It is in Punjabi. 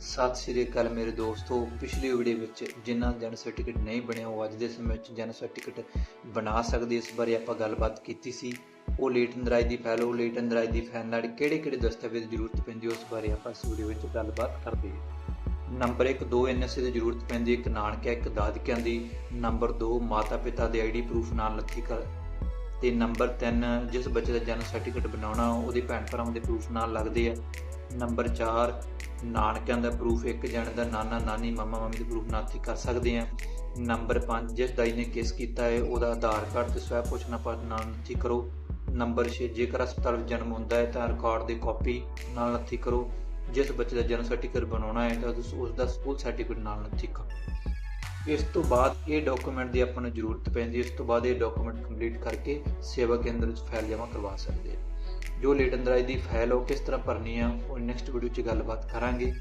ਸਤਿ ਸ਼੍ਰੀ ਅਕਾਲ ਮੇਰੇ ਦੋਸਤੋ। ਪਿਛਲੀ ਵੀਡੀਓ ਵਿੱਚ ਜਿਨ੍ਹਾਂ ਦਾ ਜਨਮ ਸਰਟੀਫਿਕੇਟ ਨਹੀਂ ਬਣਿਆ, ਉਹ ਅੱਜ ਦੇ ਸਮੇਂ ਵਿੱਚ ਜਨਮ ਸਰਟੀਫਿਕੇਟ ਬਣਾ ਸਕਦੇ ਇਸ ਬਾਰੇ ਆਪਾਂ ਗੱਲਬਾਤ ਕੀਤੀ ਸੀ। ਉਹ ਲੇਟ ਨਰਾਜ ਦੀ ਫੈਲੋ ਲੇਟ ਨਰਾਜ ਦੀ ਫਾਈਲ ਨਾਲ ਕਿਹੜੇ ਕਿਹੜੇ ਦਸਤਾਵੇਜ਼ ਦੀ ਜ਼ਰੂਰਤ ਪੈਂਦੀ ਹੈ ਉਸ ਬਾਰੇ ਆਪਾਂ ਇਸ ਵੀਡੀਓ ਵਿੱਚ ਗੱਲਬਾਤ ਕਰਦੇ ਹਾਂ ਨੰਬਰ 1 ਦੋ ਐਨਐਸਏ ਦੀ ਜ਼ਰੂਰਤ ਪੈਂਦੀ ਹੈ ਇੱਕ ਨਾਨਕਿਆਂ, ਇੱਕ ਦਾਦਕਿਆਂ ਦੀ। ਨੰਬਰ 2 ਮਾਤਾ ਪਿਤਾ ਦੇ ਆਈਡੀ ਪ੍ਰੂਫ ਨਾਲ ਲੱਥੀ ਕਰ। ਤੇ ਨੰਬਰ 3 ਜਿਸ ਬੱਚੇ ਦਾ ਜਨਮ ਸਰਟੀਫਿਕੇਟ ਬਣਾਉਣਾ, ਉਹਦੇ ਭੈਣ ਭਰਾਵਾਂ ਦੇ ਪ੍ਰੂਫ ਨਾਲ ਲੱਗਦੇ ਆ। ਨੰਬਰ 4 ਨਾਨਕਿਆਂ ਦਾ ਪ੍ਰੂਫ, ਇੱਕ ਜਣ ਦਾ ਨਾਨਾ, ਨਾਨੀ, ਮਾਮਾ, ਮਾਮੀ ਦੇ ਪ੍ਰੂਫ ਨਾਲ ਅਸੀਂ ਕਰ ਸਕਦੇ ਆ। ਨੰਬਰ 5 ਜਿਸ ਦਾਈ ਨੇ ਕੇਸ ਕੀਤਾ ਹੈ, ਉਹਦਾ ਆਧਾਰ ਕਾਰਡ ਤੇ ਸਵੈ ਪੁੱਛਣਾ ਪੱਤਰ ਨਾਲ ਨੱਥੀ ਕਰੋ। ਨੰਬਰ 6 ਜੇਕਰ ਹਸਪਤਾਲ ਵਿੱਚ ਜਨਮ ਹੁੰਦਾ ਹੈ ਤਾਂ ਰਿਕਾਰਡ ਦੀ ਕਾਪੀ ਨਾਲ ਨੱਥੀ ਕਰੋ। ਜਿਸ ਬੱਚੇ ਦਾ ਜਨਮ ਸਰਟੀਫਿਕੇਟ ਬਣਾਉਣਾ ਹੈ, ਤਾਂ ਉਸ ਉਸ ਦਾ ਸਕੂਲ ਸਰਟੀਫਿਕੇਟ ਨਾਲ ਨੱਥੀ ਕਰੋ। ਇਸ ਤੋਂ ਬਾਅਦ ਇਹ ਡਾਕੂਮੈਂਟ ਦੀ ਆਪਾਂ ਨੂੰ ਜ਼ਰੂਰਤ ਪੈਂਦੀ ਇਸ ਤੋਂ ਬਾਅਦ ਇਹ ਡਾਕੂਮੈਂਟ ਕੰਪਲੀਟ ਕਰਕੇ ਸੇਵਾ ਕੇਂਦਰ ਵਿੱਚ ਫਾਈਲ ਜਮ੍ਹਾਂ ਕਰਵਾ ਸਕਦੇ ਜੋ ਲੇਟ ਅੰਦਰਾਜ ਦੀ ਫਾਈਲ ਉਹ ਕਿਸ ਤਰ੍ਹਾਂ ਭਰਨੀ ਆ, ਉਹ ਨੈਕਸਟ ਵੀਡੀਓ 'ਚ ਗੱਲਬਾਤ ਕਰਾਂਗੇ।